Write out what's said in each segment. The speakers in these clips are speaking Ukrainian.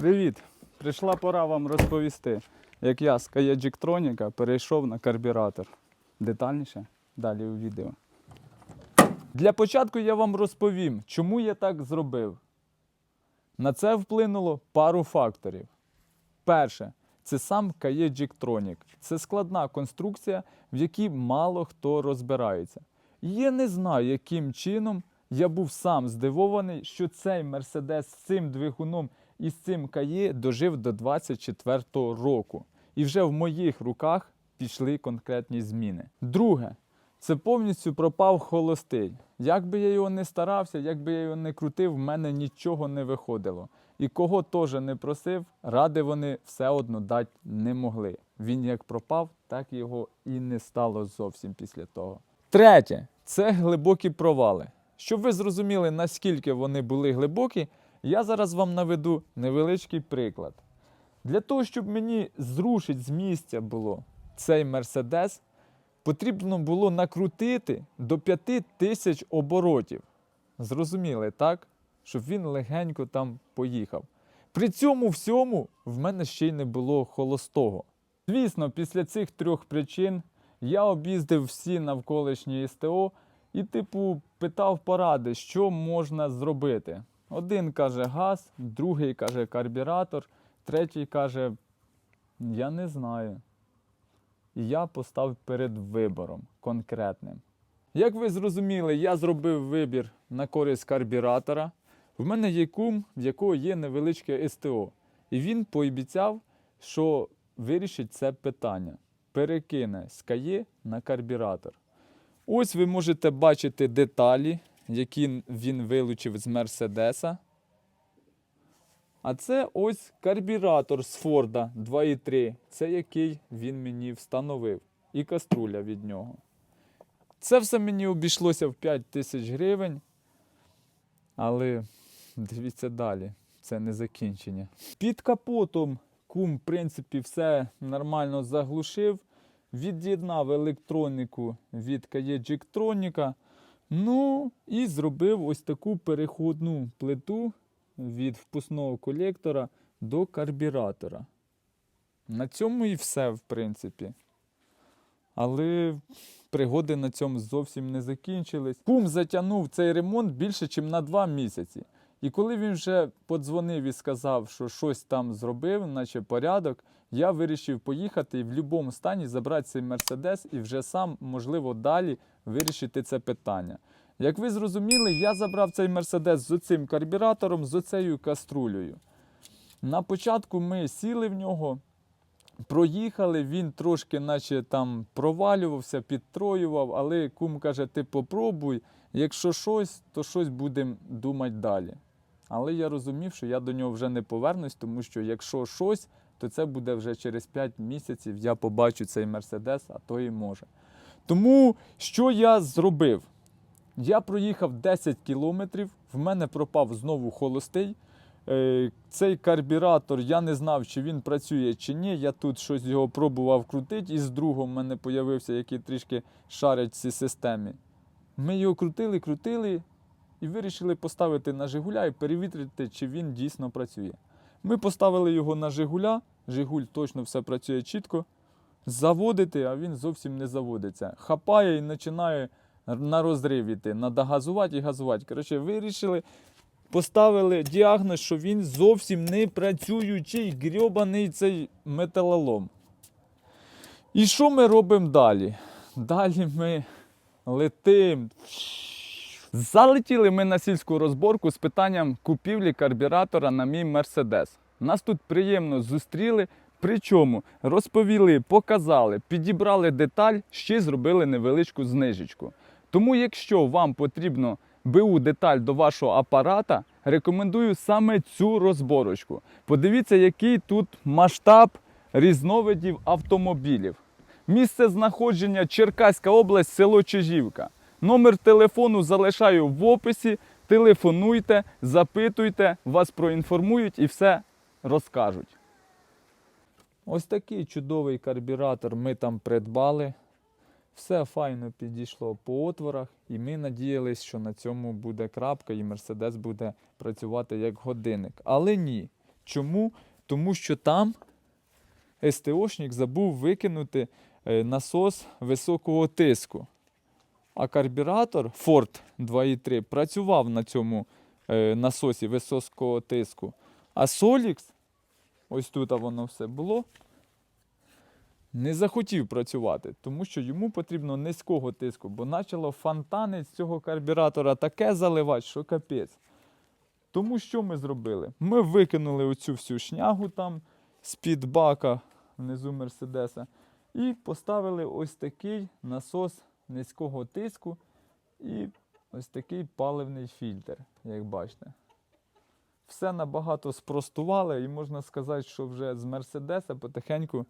Привіт! Прийшла пора вам розповісти, як я з Каєджіктроніка перейшов на карбюратор. Детальніше далі у відео. Для початку я вам розповім, чому я так зробив. На це вплинуло пару факторів. Перше, це сам Каєджіктронік. Це складна конструкція, в якій мало хто розбирається. Я не знаю, яким чином я був сам здивований, що цей Мерседес з цим двигуном і з цим кає дожив до 24-го року. І вже в моїх руках пішли конкретні зміни. Друге, це повністю пропав холостий. Як би я його не старався, як би я його не крутив, в мене нічого не виходило. І кого теж не просив, ради вони все одно дати не могли. Він як пропав, так його і не стало зовсім після того. Третє це глибокі провали. Щоб ви зрозуміли, наскільки вони були глибокі, я зараз вам наведу невеличкий приклад. Для того, щоб мені зрушити з місця було цей Мерседес, потрібно було накрутити до 5 тисяч оборотів. Зрозуміли, так? Щоб він легенько там поїхав. При цьому всьому в мене ще й не було холостого. Звісно, після цих трьох причин я об'їздив всі навколишні СТО і, типу, питав поради, що можна зробити. Один каже газ, другий каже карбюратор, третій каже, я не знаю. І я постав перед вибором конкретним. Як ви зрозуміли, я зробив вибір на користь карбюратора. В мене є кум, в якого є невеличке СТО. І він пообіцяв, що вирішить це питання. Перекине з КАЄ на карбюратор. Ось ви можете бачити деталі, які він вилучив з Мерседеса. А це ось карбюратор з Форда 2.3. Це який він мені встановив. І каструля від нього. Це все мені обійшлося в 5 тисяч гривень. Але дивіться далі, це не закінчення. Під капотом кум, в принципі, все нормально заглушив. Від'єднав електроніку від Каєджіктроніка. Ну і зробив ось таку переходну плиту від впускного колектора до карбюратора. На цьому і все, в принципі. Але пригоди на цьому зовсім не закінчились. Кум затягнув цей ремонт більше, ніж на два місяці. І коли він вже подзвонив і сказав, що щось там зробив, наче порядок, я вирішив поїхати і в будь-якому стані забрати цей мерседес і вже сам, можливо, далі вирішити це питання. Як ви зрозуміли, я забрав цей мерседес з оцим карбюратором, з оцею каструлею. На початку ми сіли в нього, проїхали, він трошки наче там провалювався, підтроював, але кум каже, ти попробуй, якщо щось, то щось будемо думати далі. Але я розумів, що я до нього вже не повернусь, тому що якщо щось, то це буде вже через 5 місяців, я побачу цей Мерседес, а то і може. Тому що я зробив? Я проїхав 10 кілометрів, в мене пропав знову холостий. Е, Цей карбюратор, я не знав, чи він працює чи ні. Я тут щось його пробував крутити, і з другом в мене з'явився, який трішки шарить в цій системі. Ми його крутили, крутили і вирішили поставити на Жигуля і перевірити, чи він дійсно працює. Ми поставили його на Жигуля, Жигуль точно все працює чітко. Заводити, а він зовсім не заводиться. Хапає і починає на розрив іти. Надо газувати і газувати. Коротше, вирішили, поставили діагноз, що він зовсім не працюючий, грьобаний цей металолом. І що ми робимо далі? Далі ми летимо. Залетіли ми на сільську розборку з питанням купівлі карбюратора на мій Мерседес. Нас тут приємно зустріли, причому розповіли, показали, підібрали деталь, ще зробили невеличку знижечку. Тому, якщо вам потрібно БУ деталь до вашого апарата, рекомендую саме цю розборочку. Подивіться, який тут масштаб різновидів автомобілів. Місце знаходження Черкаська область, село Чижівка. Номер телефону залишаю в описі. Телефонуйте, запитуйте, вас проінформують і все розкажуть. Ось такий чудовий карбюратор ми там придбали. Все файно підійшло по отворах, і ми надіялись, що на цьому буде крапка, і Мерседес буде працювати як годинник. Але ні. Чому? Тому що там СТОшник забув викинути е, насос високого тиску. А карбюратор Ford 2.3 працював на цьому е, насосі високого тиску. А Solix, ось тут воно все було, не захотів працювати, тому що йому потрібно низького тиску, бо почало фонтани з цього карбюратора таке заливати, що капець. Тому що ми зробили? Ми викинули оцю всю шнягу там з-під бака внизу Мерседеса і поставили ось такий насос низького тиску і ось такий паливний фільтр, як бачите. Все набагато спростували, і можна сказати, що вже з Мерседеса потихеньку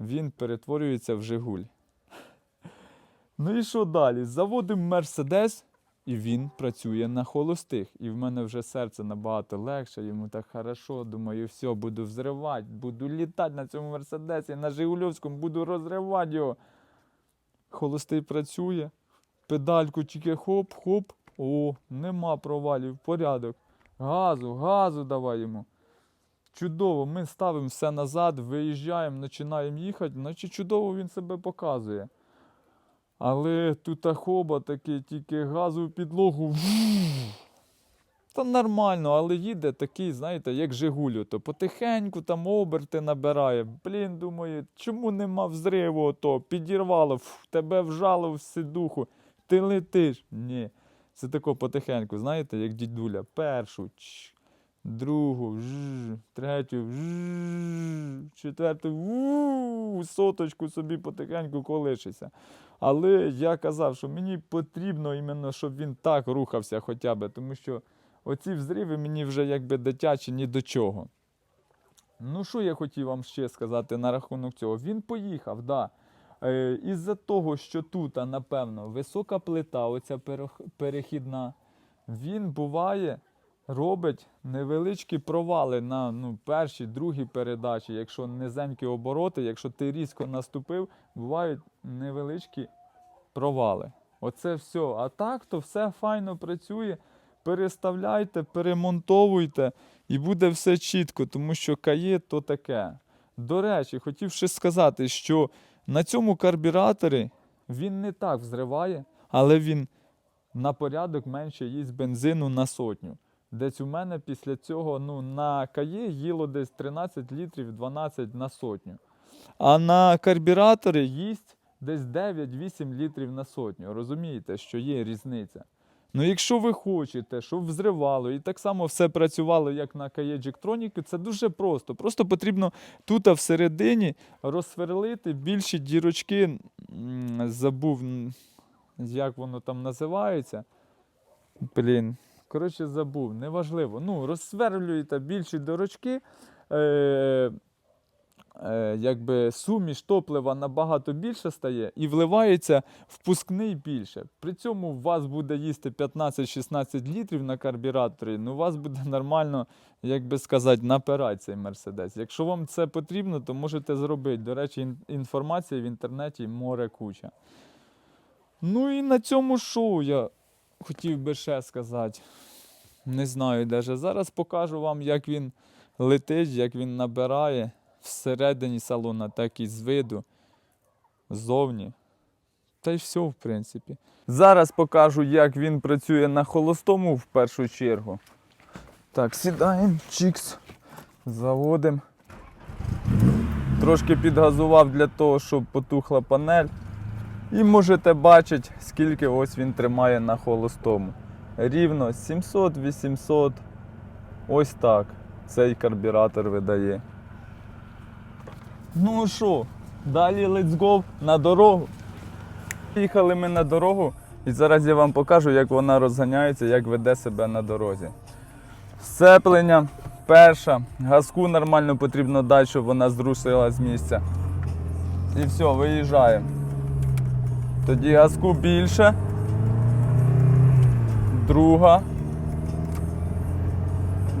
він перетворюється в Жигуль. Ну і що далі? Заводимо Мерседес, і він працює на холостих. І в мене вже серце набагато легше, йому так хорошо. Думаю, все, буду взривати, буду літати на цьому Мерседесі, на Жигульовському, буду розривати його. Холостий працює, педальку тільки хоп-хоп. О, нема провалів, порядок. Газу, газу давай йому. Чудово, ми ставимо все назад, виїжджаємо, починаємо їхати, наче чудово він себе показує. Але тут хоба такий, тільки газу в підлогу. Та нормально, але їде такий, знаєте, як Жигулю, то потихеньку там оберти набирає. Блін, думаю, чому нема взриву ото? Підірвало, фу, тебе вжало в сидуху, ти летиш. Ні. Це тако потихеньку, знаєте, як дідуля. Першу, чш, другу, жж, третю, жж, четверту, ву, соточку собі потихеньку колишиться. Але я казав, що мені потрібно іменно, щоб він так рухався хоча б, тому що оці взриви мені вже якби дитячі ні до чого. Ну, що я хотів вам ще сказати на рахунок цього? Він поїхав, да. Е, із-за того, що тут, напевно, висока плита, оця перехідна, він буває, робить невеличкі провали на ну, першій, другій передачі. Якщо низенькі обороти, якщо ти різко наступив, бувають невеличкі провали. Оце все. А так, то все файно працює. Переставляйте, перемонтовуйте і буде все чітко, тому що кає то таке. До речі, хотів ще сказати, що на цьому карбюраторі він не так взриває, але він на порядок менше їсть бензину на сотню. Десь у мене після цього ну, на кає їло десь 13 літрів 12 на сотню. А на карбюраторі їсть десь 9-8 літрів на сотню. Розумієте, що є різниця. Ну, якщо ви хочете, щоб взривало і так само все працювало, як на кає Джектроніки, це дуже просто. Просто потрібно тут всередині розсверлити більші дірочки. Забув, як воно там називається. Блін, коротше, забув, неважливо. Ну, розсверлюєте більші дірочки. Е, якби суміш топлива набагато більше стає і вливається впускний більше. При цьому у вас буде їсти 15-16 літрів на карбюраторі, ну у вас буде нормально, як би сказати, напирати цей мерседес. Якщо вам це потрібно, то можете зробити. До речі, ін- інформації в інтернеті море куча. Ну і на цьому шоу я хотів би ще сказати. Не знаю, даже зараз покажу вам, як він летить, як він набирає всередині салона, так і з виду, ззовні. Та й все, в принципі. Зараз покажу, як він працює на холостому в першу чергу. Так, сідаємо, чікс, заводимо. Трошки підгазував для того, щоб потухла панель. І можете бачити, скільки ось він тримає на холостому. Рівно 700-800. Ось так цей карбюратор видає. Ну що, далі let's go на дорогу. Їхали ми на дорогу, і зараз я вам покажу, як вона розганяється, як веде себе на дорозі. Сцеплення перша, газку нормально потрібно дати, щоб вона зрушила з місця. І все, виїжджаємо. Тоді газку більше. Друга.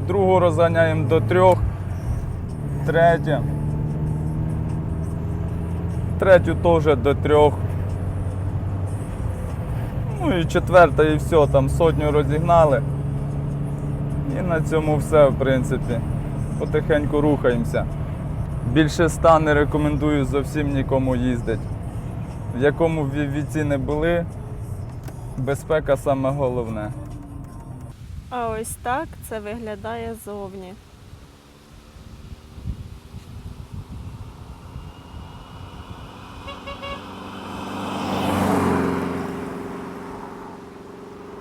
Другу розганяємо до трьох. Третя. Третю теж до трьох. Ну і четверта, і все, там сотню розігнали. І на цьому все, в принципі. потихеньку рухаємося. Більше ста не рекомендую зовсім нікому їздити. В якому віці не були, безпека саме головне. А ось так це виглядає зовні.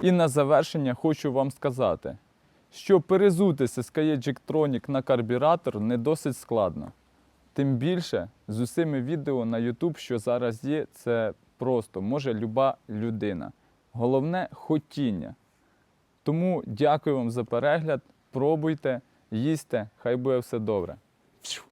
І на завершення хочу вам сказати, що перезутися з Tronic на карбюратор не досить складно. Тим більше з усіми відео на YouTube, що зараз є, це просто може люба людина. Головне хотіння. Тому дякую вам за перегляд. Пробуйте, їсте, хай буде все добре.